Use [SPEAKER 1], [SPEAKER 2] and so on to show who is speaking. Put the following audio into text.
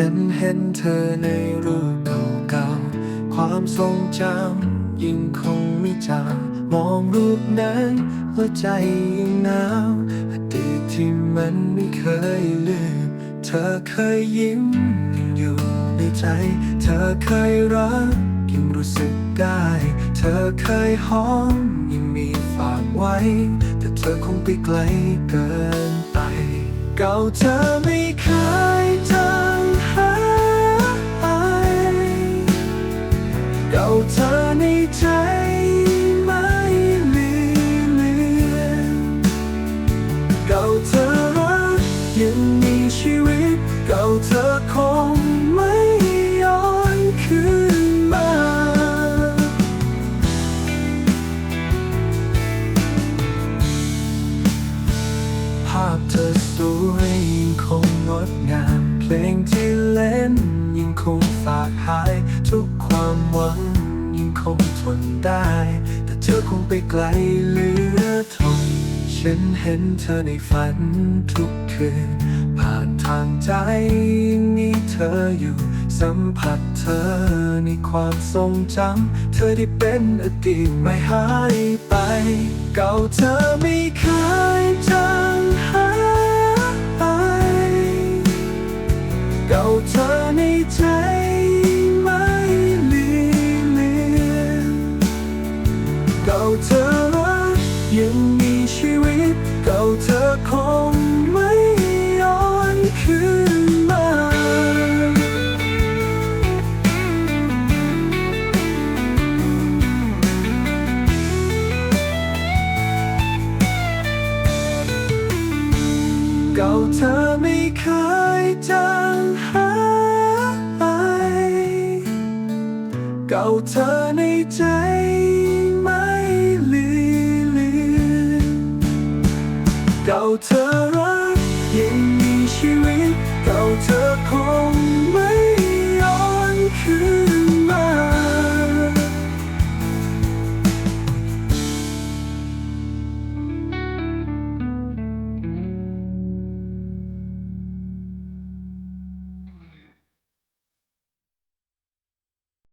[SPEAKER 1] ฉันเห็นเธอในรูปเก่าๆ ความทรงจำยิ่งคงไม่จางมองรูปนั้นหัวใจยิ่งหนาวอดีตที่มันไม่เคยลืม เธอเคยยิ้มยังอยู่ในใจ เธอเคยรักยังรู้สึกได้ เธอเคยหอมยังมีฝากไว้ แต่เธอคงไปไกลเกินไป เก่าเธอไม่ เก่าเธอในใจไม่ลืมเลือนเก่าเธอรักยังมีชีวิต เก่าเธอคงไม่ย้อนคืนมาภาพเธอสวย เพลงที่เล่นยังคงฝากหาย ทุกความหวังยังคงทนได้ แต่เธอคงไปไกลเหลือทนฉันเห็นเธอในฝันทุกคืน ผ่านทางใจมีเธออยู่สัมผัสเธอในความทรงจำ เธอได้เป็นอดีตไม่หายไป เก่าเธอไม่เคยจา เก่าเธอ ยังมีชีวิตเก่าเธอคงไม่ย้อนคืนมา เก่าเธอไม่เคยจางหายเก่าเธอในใจ เธอรักยังมีชีวิตเก่าเธอคงไม่ย้อนคืน